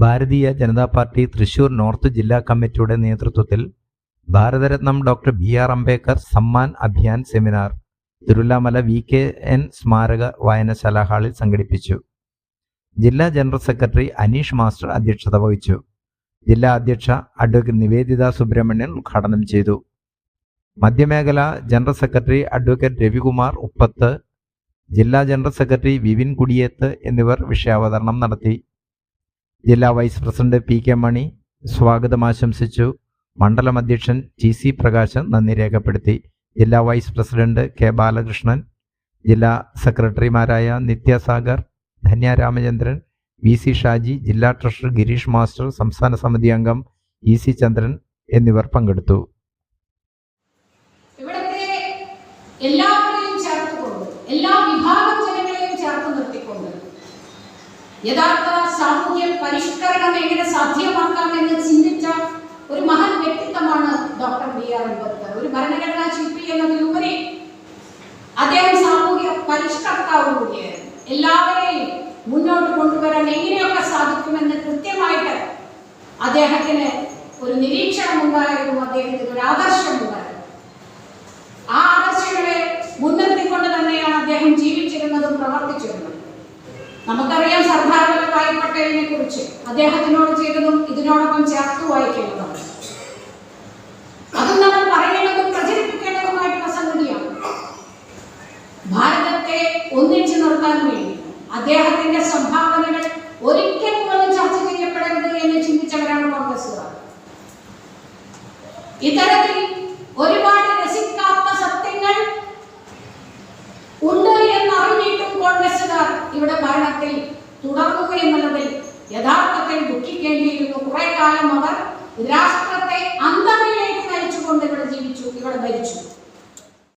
Bharatiya Janata party Thrissur north ജില്ലാ കമ്മിറ്റിയുടെ നേതൃത്വത്തിൽ ഭാരതരത്നം doctor B R Ambedkar Samman Abhiyan seminar Thiruvilwamala V K N സ്മാരക വായനശാല ഹാളിൽ സംഘടിപ്പിച്ചു. ജില്ലാ ജനറൽ സെക്രട്ടറി അനീഷ് മാസ്റ്റർ അധ്യക്ഷത വഹിച്ചു. ജില്ലാ അധ്യക്ഷ അഡ്വക്കേറ്റ് നിവേദിത സുബ്രഹ്മണ്യൻ ഉദ്ഘാടനം ചെയ്തു. മധ്യമേഖല general secretary advocate Ravikumar Uppath ജില്ലാ ജനറൽ സെക്രട്ടറി വിപിൻ കുടിയേത്ത് എന്നിവർ വിഷയാവതരണം നടത്തി. ജില്ലാ vice president P K Mani സ്വാഗതം ആശംസിച്ചു. മണ്ഡലം അധ്യക്ഷൻ ജി സി പ്രകാശൻ നന്ദി രേഖപ്പെടുത്തി. ജില്ലാ വൈസ് പ്രസിഡന്റ് കെ ബാലകൃഷ്ണൻ ജില്ലാ സെക്രട്ടറിമാരായ നിത്യസാഗർ ധന്യ രാമചന്ദ്രൻ വി സി ഷാജി ജില്ലാ ട്രഷറർ ഗിരീഷ് മാസ്റ്റർ സംസ്ഥാന സമിതി അംഗം ഇ സി ചന്ദ്രൻ എന്നിവർ പങ്കെടുത്തു. എല്ലാ വിഭാഗം ജനങ്ങളെയും ചേർത്ത് നിർത്തിക്കൊണ്ട് യഥാർത്ഥ സാമൂഹ്യ പരിഷ്കരണം എങ്ങനെ സാധ്യമാക്കാം എന്ന് ചിന്തിച്ച ഒരു മഹൻ വ്യക്തിത്വമാണ് ഡോക്ടർ ബി ആർ അംബേദ്കർ. ഒരു ഭരണഘടനാ ശില്പി എന്നതിലുപരി അദ്ദേഹം സാമൂഹ്യ പരിഷ്കർത്താവ് കൂടിയായിരുന്നു എല്ലാവരെയും മുന്നോട്ട് കൊണ്ടുവരാൻ എങ്ങനെയൊക്കെ സാധിക്കുമെന്ന് കൃത്യമായിട്ട് അദ്ദേഹത്തിന് ഒരു നിരീക്ഷണം ഉണ്ടായിരുന്നു അദ്ദേഹത്തിന് ഒരു ആദർശം ഉണ്ടായിരുന്നു. ആ ആദർശങ്ങളെ മുൻനിർത്തിക്കൊണ്ട് തന്നെയാണ് അദ്ദേഹം ജീവിച്ചിരുന്നതും പ്രവർത്തിച്ചിരുന്നതും. നമുക്കറിയാം സർദാർ കുറിച്ച് അദ്ദേഹത്തിനോട് ചെയ്തതും ഇതിനോടൊപ്പം ചേർത്ത് വായിക്കേണ്ടതാണ് അതും നമ്മൾ പറയേണ്ടതും പ്രചരിപ്പിക്കേണ്ടതുമായിട്ടുള്ള സംഗതിയാണ്. ഭാരതത്തെ ഒന്നിച്ചു നിർത്താൻ വേണ്ടി അദ്ദേഹത്തിന്റെ സംഭാവനകൾ ഒരിക്കൽ പോലും ചർച്ച ചെയ്യപ്പെടരുത് എന്ന് ചിന്തിച്ചവരാണ് കോൺഗ്രസ്സുകാർ. ഇത്തരത്തിൽ ഒരുപാട് രസിക്കാത്ത സത്യങ്ങൾ ഉണ്ട് എന്ന് അറിഞ്ഞിട്ടും കോൺഗ്രസ്സുകാർ ഇവിടെ ഭരണത്തിൽ തുടങ്ങുക എന്നുള്ളതിൽ യഥാർത്ഥത്തിൽ ദുഃഖിക്കേണ്ടിയിരുന്നു. കുറെ കാലം അവർ രാഷ്ട്രത്തെ അന്തമയിലേക്ക് നയിച്ചുകൊണ്ട് ഇവിടെ ജീവിച്ചു ഇവിടെ ഭരിച്ചു